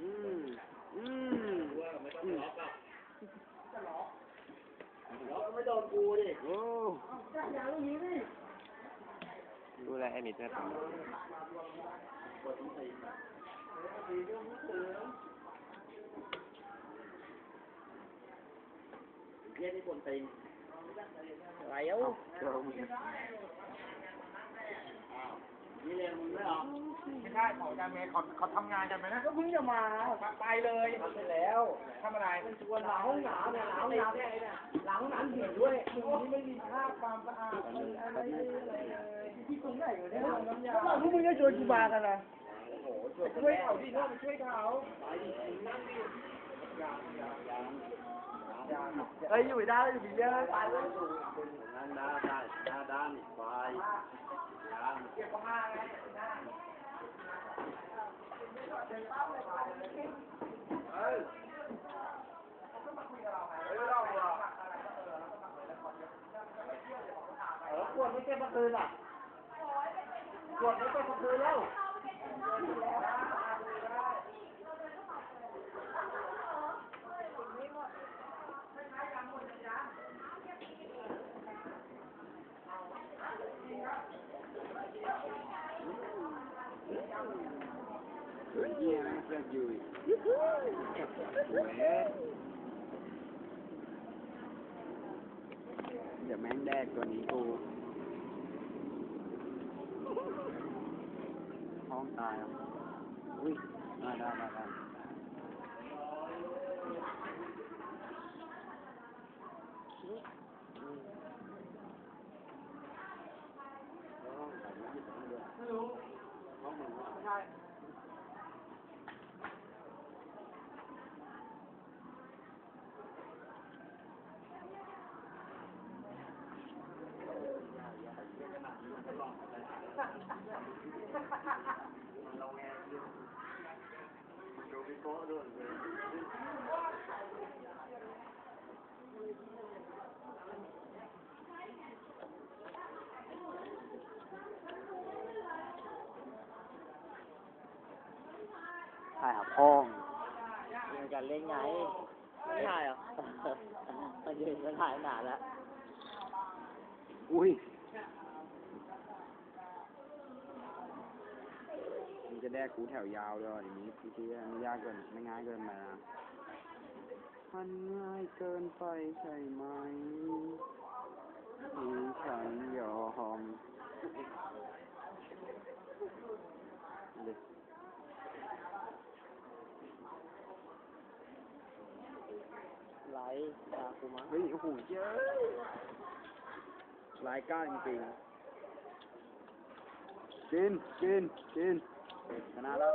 อืม อืมว่าไม่ต้องล็อกอะล็อกไม่โดนกูดิโอ้ดูแลไอ้มิดนะเรียนี่คนตีนไรเอ้า มึงนี่เรียนมึงไม่หรอไม่ได้ของอาจารย์เมย์เขาเขาทำงานกันไหมนะก็เพิ่งจะมาไปเลยทำไปแล้วทำอะไรวันหลังห้องหนาวเนี่ยหนาวหนาวเนี่ยหลังนั้นเห็นด้วยมึงนี่ไม่มีค่าความสะอาดอะไรเลยที่ตรงไหนอยู่เนี่ยน้ำยาพวกมึงจะชวนกูมากันนะช่วยเขาดิโน่ไปช่วยเขา เอ้ยอยู่ได้อยู่ดีเยอะตายแล้วนั่นด้าได้ด้าด้านไฟยางเก็บผ้าไงเออขวดไม่ เก็บมาคืนอะขวดไม่เก็บมาคืนแล้วเฮ้ยเยี่ยมเพื่อนอยู่เดี๋ยวแม่งแดกตัวนี้กูห้องตายอะอุ้ยได้ได้ได้ได้ถ่ายหาพ้องเป็นการเล่นไง ไม่ถ่ายเหรอมันยืนมันถ่ายหนาแล้วอุ้ยมัน จะแดกกูแถวยาวเลยอย่างนี้พี่ที่ไม่ยากเกินไม่ง่ายเกินไปนะมันง่ายเกินไปใช่ไหมที่ฉันยอมเลยไลฟ์ตาคุมะเฮ้ยโอ้โหเจ้ยรายการจริงๆกินกินกิน ชนะแล้ว